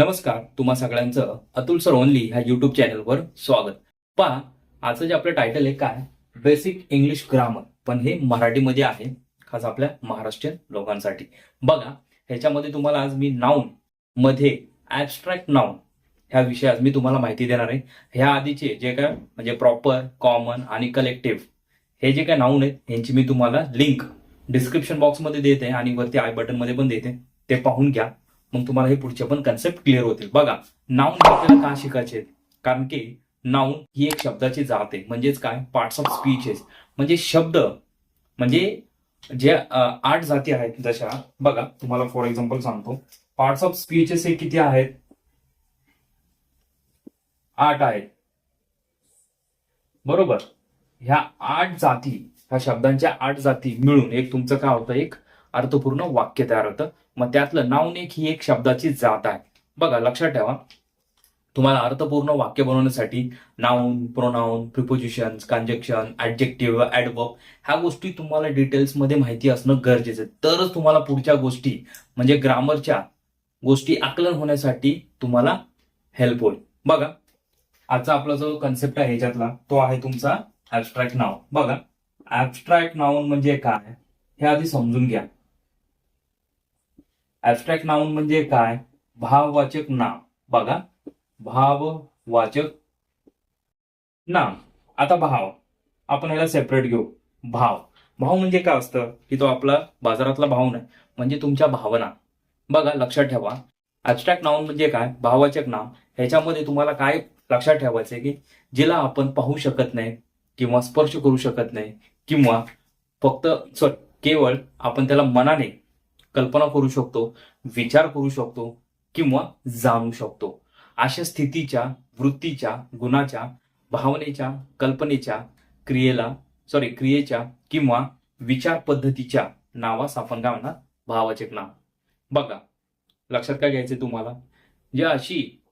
नमस्कार तुम्हा सगळ्यांचं अतुल सर ओनली ह्या युट्यूब चॅनलवर स्वागत. पहा आजचं जे आपलं टायटल आहे काय? बेसिक इंग्लिश ग्रामर पण हे मराठीमध्ये आहे खास आपल्या महाराष्ट्रीयन लोकांसाठी. बघा ह्याच्यामध्ये तुम्हाला आज मी नाऊन मध्ये ऍबस्ट्रॅक्ट नाऊन ह्या विषयी आज मी तुम्हाला माहिती देणार आहे. ह्या आधीचे जे काय म्हणजे प्रॉपर कॉमन आणि कलेक्टिव्ह हे जे काय नाऊन आहेत ह्यांची मी तुम्हाला लिंक डिस्क्रिप्शन बॉक्समध्ये देते आणि वरती आय बटनमध्ये पण देते. ते पाहून घ्या. मग तुम्हाला हे पुढचे पण कन्सेप्ट क्लिअर होतील. बघा नाऊन आपल्याला म्हणजे का शिकायचे? कारण की नाऊन ही एक शब्दाची जात आहे. म्हणजेच काय? पार्ट्स ऑफ स्पीचेस म्हणजे शब्द म्हणजे जे आठ जाती आहेत जशा बघा तुम्हाला फॉर एक्झाम्पल सांगतो. पार्ट्स ऑफ स्पीचेस हे किती आहेत? आठ आहेत. बरोबर? ह्या आठ जाती ह्या शब्दांच्या आठ जाती मिळून एक तुमचं काय होतं? एक अर्थपूर्ण वाक्य तयार होतं. मग त्यातलं नावनेक एक ही एक शब्दाची जात आहे. बघा लक्षात ठेवा. तुम्हाला अर्थपूर्ण वाक्य बनवण्यासाठी noun pronoun preposition conjunction adjective adverb ह्या गोष्टी तुम्हाला डिटेल्समध्ये माहिती असणं गरजेचं आहे. तरच तुम्हाला पुढच्या गोष्टी म्हणजे ग्रामरच्या गोष्टी आकलन होण्यासाठी तुम्हाला हेल्प होईल. बघा आजचा आपला जो कन्सेप्ट आहे ह्याच्यातला तो आहे तुमचा ऍबस्ट्रॅक्ट नाव बघा ऍबस्ट्रॅक्ट नाऊन म्हणजे काय? हे आधी समजून घ्या. ऍबस्ट्रॅक्ट नाऊन म्हणजे काय? भाववाचक नाम. बघा. भाववाचक नाम. आता भाव. आपण ह्याला सेपरेट घेऊ. भाव. भाव म्हणजे काय असतं? की तो आपला बाजारातला भाव नाही. म्हणजे तुमच्या भावना. बघा लक्षात ठेवा. ऍबस्ट्रॅक्ट नाऊन म्हणजे काय? भाववाचक नाम. ह्याच्यामध्ये तुम्हाला काय लक्षात ठेवायचं आहे की जिला आपण पाहू शकत नाही किंवा स्पर्श करू शकत नाही किंवा फक्त सॉरी केवळ आपण त्याला मनाने कल्पना करू शकतो विचार करू शकतो किंवा जाणू शकतो. अशा स्थितीच्या वृत्तीच्या गुणाच्या भावनेच्या कल्पनेच्या क्रियेला सॉरी क्रियेच्या किंवा विचार पद्धतीच्या नावास आपण काय म्हणणार? भावाचक नाव. बघा लक्षात काय घ्यायचं तुम्हाला? जे अशी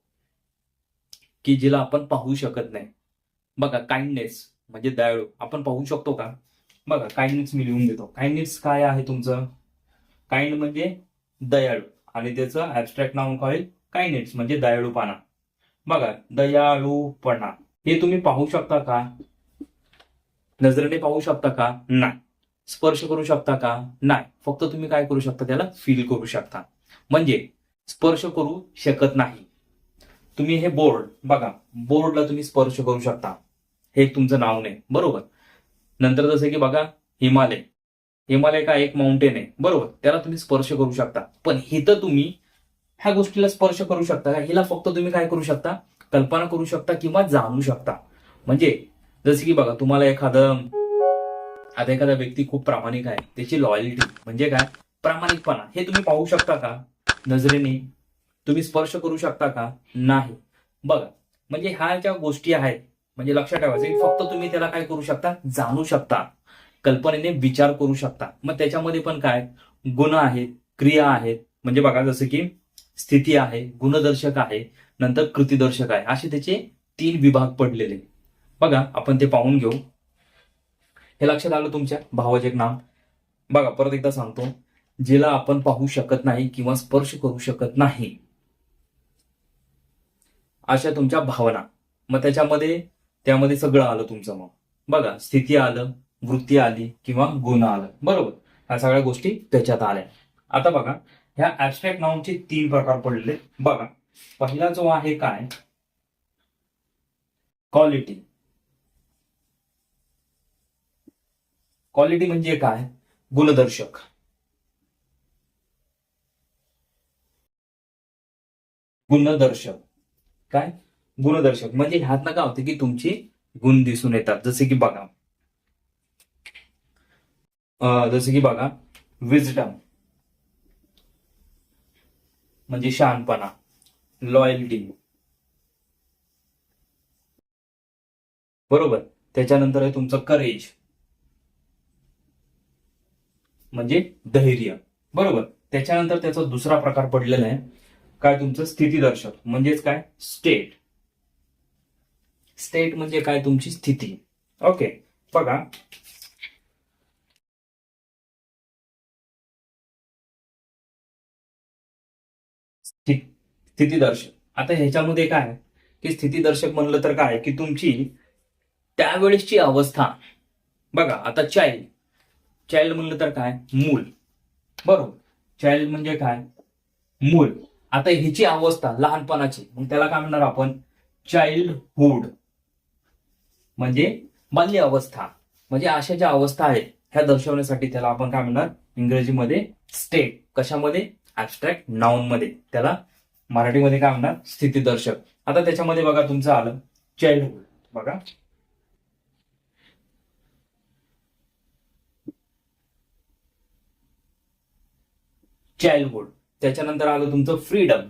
की जिला आपण पाहू शकत नाही. बघा काइंडनेस म्हणजे दयाळू. आपण पाहू शकतो का? बघा काइंडनेस मी लिहून देतो. काइंडनेस काय आहे तुमचं? काइंड म्हणजे दयाळू. आणि त्याचं ऍबस्ट्रॅक्ट नाव काय होईल काइंडनेस म्हणजे दयाळूपणा. बघा दयाळूपणा. हे तुम्ही पाहू शकता का? नजरेने पाहू शकता का? नाही. स्पर्श करू शकता का? नाही. फक्त तुम्ही काय करू शकता? त्याला फील करू शकता. म्हणजे स्पर्श करू शकत नाही. तुम्ही हे बोर्ड बघा बोर्डला तुम्ही स्पर्श करू शकता. हे तुमचं नाव नाही बरोबर? नंतर जसं की बघा हिमालय. हिमालय का एक माउंटेन आहे. बरोबर? त्याला तुम्ही स्पर्श करू शकता. पण हिथं तुम्ही ह्या गोष्टीला स्पर्श करू शकता का? हिला फक्त तुम्ही काय करू शकता? कल्पना करू शकता किंवा जाणू शकता. म्हणजे जसं की बघा तुम्हाला एखादं आता एखादा व्यक्ती खूप प्रामाणिक आहे. त्याची लॉयल्टी म्हणजे काय? प्रामाणिकपणा. हे तुम्ही पाहू शकता का? नजरेने. तुम्ही स्पर्श करू शकता का? नाही. बघा म्हणजे ह्या ज्या गोष्टी आहेत म्हणजे लक्षात ठेवायचं फक्त तुम्ही त्याला काय करू शकता? जाणू शकता. कल्पनेने विचार करू शकता. मग त्याच्यामध्ये पण काय? गुण आहेत क्रिया आहेत. म्हणजे बघा जसं की स्थिती आहे गुणदर्शक आहे नंतर कृतीदर्शक आहे. असे त्याचे तीन विभाग पडलेले. बघा आपण ते पाहून घेऊ. हे लक्षात आलं तुमच्या? भावाचे नाम. बघा परत एकदा सांगतो. जिला आपण पाहू शकत नाही किंवा स्पर्श करू शकत नाही. अशा तुमच्या भावना. मग त्याच्यामध्ये त्यामध्ये सगळं आलं तुमचं मग. बघा स्थिती आलं वृत्ती आली किंवा गुण आलं. बरोबर. ह्या सगळ्या गोष्टी त्याच्यात आल्या. आता बघा ह्या ऍबस्ट्रॅक्ट नाऊनचे तीन प्रकार पडलेले बघा पहिला जो आहे काय? क्वालिटी क्वालिटी म्हणजे काय? गुणदर्शक. गुणदर्शक. काय? गुणदर्शक. म्हणजे ह्यातनं काय होते की तुमची गुण दिसून येतात. जसे की बघा जसं की बघा विजडम म्हणजे शहाणपणा. लॉयल्टी बरोबर? त्याच्यानंतर आहे तुमचं करेज म्हणजे धैर्य. बरोबर? त्याच्यानंतर त्याचा दुसरा प्रकार पडलेला आहे. काय तुमचं? स्थितीदर्शक. म्हणजेच काय? स्टेट स्टेट म्हणजे काय तुमची स्थिती. ओके बघा. स्थितीदर्शक. आता ह्याच्यामध्ये काय की स्थितीदर्शक म्हणलं तर काय? की तुमची त्यावेळेसची अवस्था. बघा आता चाइल्ड चाइल्ड म्हणलं तर काय? मूल. बरोबर. चाइल्ड म्हणजे काय? मूल. आता हिची अवस्था लहानपणाची. मग त्याला काय म्हणणार आपण? चाइल्डहुड म्हणजे बाल्य अवस्था म्हणजे अशा ज्या अवस्था आहेत ह्या दर्शवण्यासाठी त्याला आपण काय म्हणणार? इंग्रजीमध्ये स्टेट कशामध्ये? ऍबस्ट्रॅक्ट नाऊन मध्ये. त्याला मराठीमध्ये काय म्हणणार स्थितीदर्शक. आता त्याच्यामध्ये बघा तुमचं आलं. चाइल्डहुड बघा. चाइल्डहुड त्याच्यानंतर आलं तुमचं फ्रीडम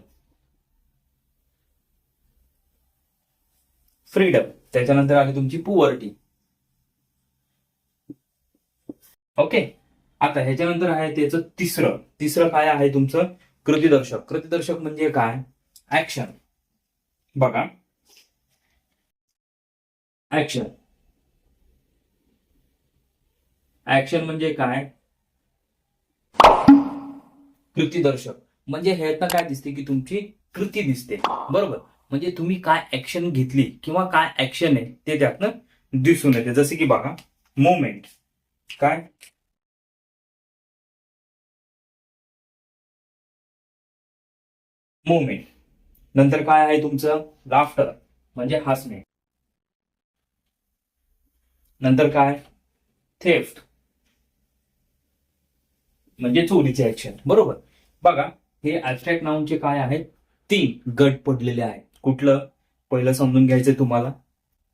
फ्रीडम त्याच्यानंतर आली तुमची पुवर्टी ओके आता ह्याच्यानंतर आहे त्याचं तिसरं. तिसरं काय आहे तुमचं? कृतीदर्शक. कृतीदर्शक म्हणजे काय? ऍक्शन बघा. ऍक्शन ऍक्शन म्हणजे काय? कृतीदर्शक. म्हणजे ह्यातनं काय दिसते की तुमची कृती दिसते. बरोबर? म्हणजे तुम्ही काय ऍक्शन घेतली किंवा काय ऍक्शन आहे ते त्यातनं दिसून येते. जसे की बघा मोमेंट काय? मोमेंट. नंतर काय आहे तुमचं? लाफ्टर म्हणजे हसणे. नंतर काय? थेफ्ट म्हणजे चोरीचे ऍक्शन बरोबर? बघा हे ऍबस्ट्रॅक्ट नाउनचे काय आहेत? तीन गट पडलेले आहेत. कुठलं? पहिलं समजून घ्यायचं तुम्हाला.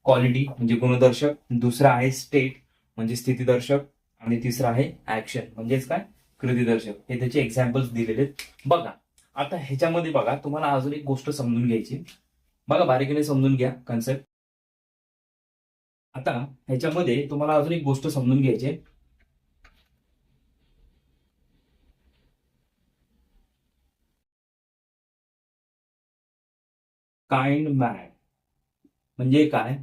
क्वालिटी म्हणजे गुणदर्शक. दुसरं आहे स्टेट म्हणजे स्थितीदर्शक. आणि तिसरं आहे ऍक्शन म्हणजेच काय? कृतीदर्शक. हे त्याचे एक्झाम्पल्स दिलेले आहेत. बघा आता ह्याच्यामध्ये बघा तुम्हाला अजून एक गोष्ट समजून घ्यायची. बघा बारीकीने समजून घ्या कन्सेप्ट आता ह्याच्यामध्ये तुम्हाला अजून एक गोष्ट समजून घ्यायची आहे. काइंड मॅन म्हणजे काय?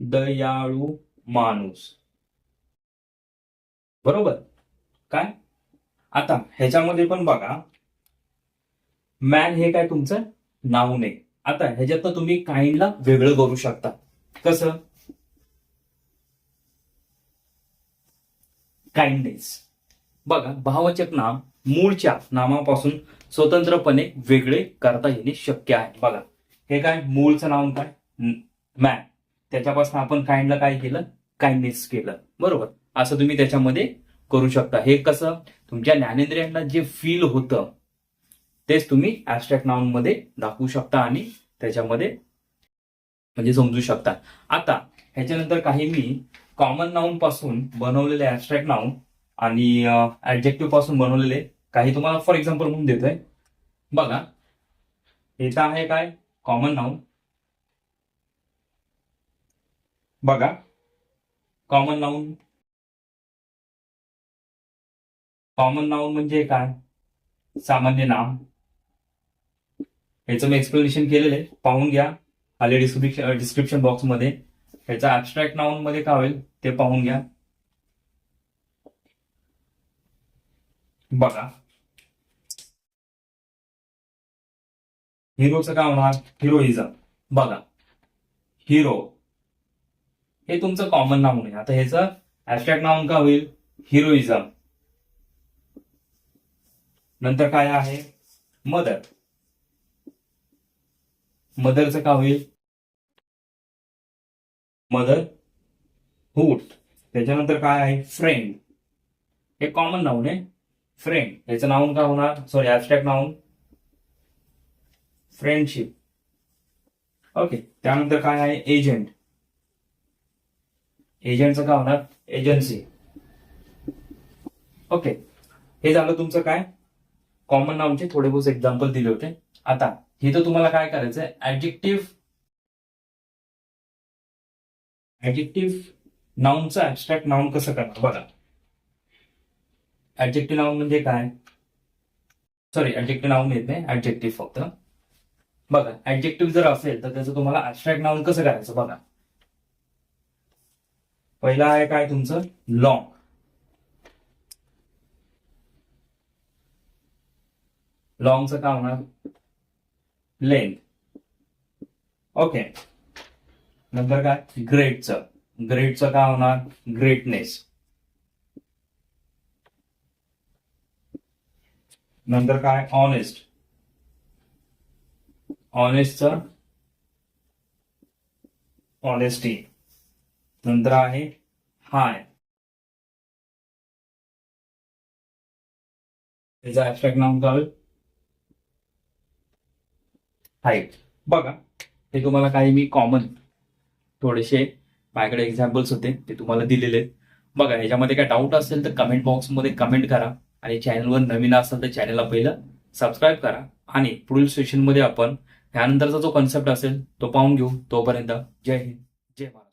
दयाळू माणूस. बरोबर? काय? आता ह्याच्यामध्ये पण बघा मॅन हे काय तुमचं? नाव नाही आता ह्याच्यातनं तुम्ही काइंडला वेगळं करू शकता. कसं? काइंडनेस बघा भावचक नाम मूळच्या नामापासून स्वतंत्रपणे वेगळे करता येणे शक्य आहे. बघा हे काय? मूळचं नाव काय? मॅन त्याच्यापासून आपण काइंडला काय केलं? काइंडनेस केलं. बरोबर? असं तुम्ही त्याच्यामध्ये करू शकता. हे कसं? तुमच्या ज्ञानेंद्रियांना जे फील होतं तेच तुम्ही ऍबस्ट्रॅक्ट नाउनमध्ये दाखवू शकता आणि त्याच्यामध्ये म्हणजे समजू शकता. आता ह्याच्यानंतर काही मी कॉमन नाउनपासून बनवलेले ऍबस्ट्रॅक्ट नाउन आणि ऍडजेक्टिव्हपासून बनवलेले काही तुम्हाला फॉर एक्झाम्पल म्हणून देतोय. बघा. हे तर आहे काय? कॉमन नाउन बघा. कॉमन नाउन कॉमन नाउन म्हणजे काय? सामान्य नाम. ह्याचं मी एक्सप्लेनेशन केलेलं आहे. पाहून घ्या. आले डिस्क्रिप्शन डिस्क्रिप्शन बॉक्समध्ये ह्याचा ऍबस्ट्रॅक्ट नाउनमध्ये काय होईल ते पाहून घ्या. बघा. हिरोचं काय होणार? हिरोइझम. बघा. हिरो. हे तुमचं कॉमन नाऊन आहे. आता ह्याचं ऍबस्ट्रॅक्ट नाऊन का होईल? हिरोइझम. नंतर काय आहे? मदर. मदरचं का होईल? Motherhood. त्याच्यानंतर काय आहे? फ्रेंड. हे कॉमन नाऊन आहे. फ्रेंड. याचं नाऊन काय होणार? Sorry abstract noun friendship. Okay त्यानंतर काय आहे? एजंट. एजंटचं काय होणार? एजन्सी. ओके हे झालं तुमचं काय? कॉमन नाउनचे थोडे बहुत एक्झाम्पल दिले होते. आता हे तर तुम्हाला काय करायचं ऍडजेक्टिव्ह ऍडजेक्टिव्ह नाउनचं ऍबस्ट्रॅक्ट नाउन कसं करणार? बघा. ऍडजेक्टिव्ह नाउन म्हणजे काय? सॉरी ऍडजेक्टिव्ह नाउन येत नाही. ऍडजेक्टिव्ह फक्त. बघा ऍडजेक्टिव्ह जर असेल तर त्याचं तुम्हाला ऍबस्ट्रॅक्ट नाउन कसं करायचं? बघा. पहिला आहे काय तुमचं? लॉंग लॉंगचं काय होणार लेंथ ओके नंतर काय ग्रेटचं ग्रेटचं काय होणार ग्रेटनेस नंतर काय ऑनेस्ट ऑनेस्टचं ऑनेस्टी नंतर आहे हाय त्याचा ऍबस्ट्रॅक्ट नाव काय हाईट बघा हे तुम्हाला काही मी कॉमन थोडेसे माझ्याकडे एक्झाम्पल्स होते ते तुम्हाला दिलेले आहेत. बघा याच्यामध्ये काय डाऊट असेल तर कमेंट बॉक्समध्ये कमेंट करा आणि चॅनलवर नवीन असाल तर चॅनलला पहिलं सबस्क्राईब करा. आणि पुढील सेशनमध्ये आपण त्यानंतरचा जो कन्सेप्ट असेल तो पाहून घेऊ. तोपर्यंत जय हिंद. जय महाराज